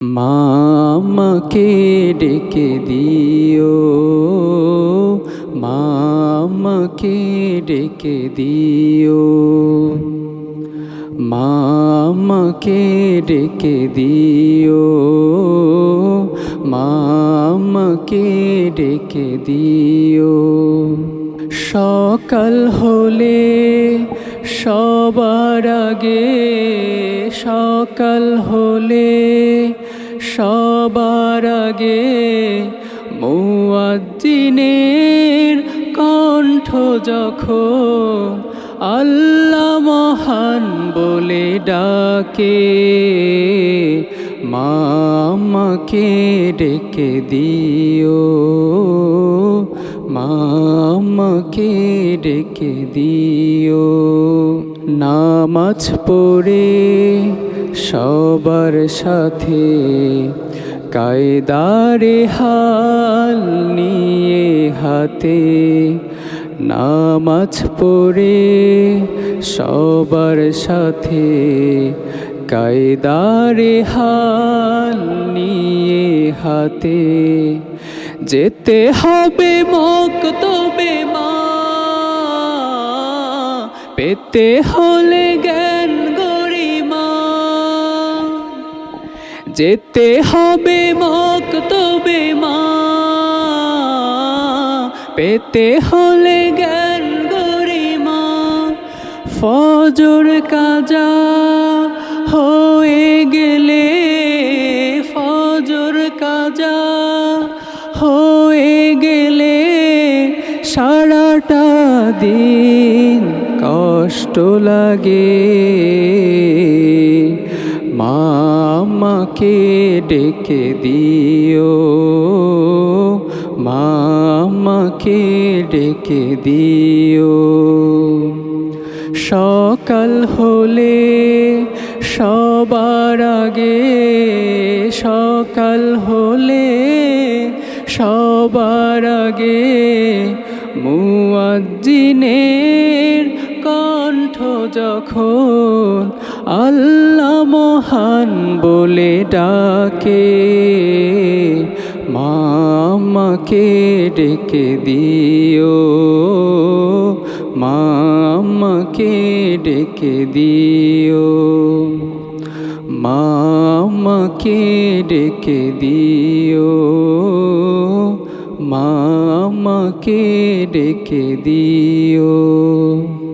মামাকে ডেকে দিও, মামাকে ডেকে দিও, মামাকে ডেকে দিও, মামাকে ডেকে দিও। সকাল হলে সবার আগে সকাল হলে সবার আগে মুয়াজ্জিনের কণ্ঠ যখন আল্লাহ মহান বলে ডাকে মামাকে ডেকে দিও। নামাজ পড়ে সবার সাথে কায়দারে হাল নিয়ে হাতে নামাজ পড়ে সবার সাথে কায়দারে হাল নিয়ে হাতে যেতে হবে মক পেতে হলে জ্ঞান গরিমা। যেতে হবে মক তবে মা পেতে হলে জ্ঞান গরিমা। ফজর কাজা হয়ে গেলে ফজর কাজা হয়ে গেলে সারাটা দিন কষ্ট লাগে। মামাকে ডেকে দিও। মামাকে ডেকে দিও। সকাল হলে সবার আগে সকাল হলে সবার আগে মুয়াজ্জিনের কণ্ঠ যখন আল্লাহ মহান বলে ডাকে, মামাকে ডেকে দিও, মামাকে ডেকে দিও, মামাকে ডেকে দিও, মামাকে ডেকে দিও।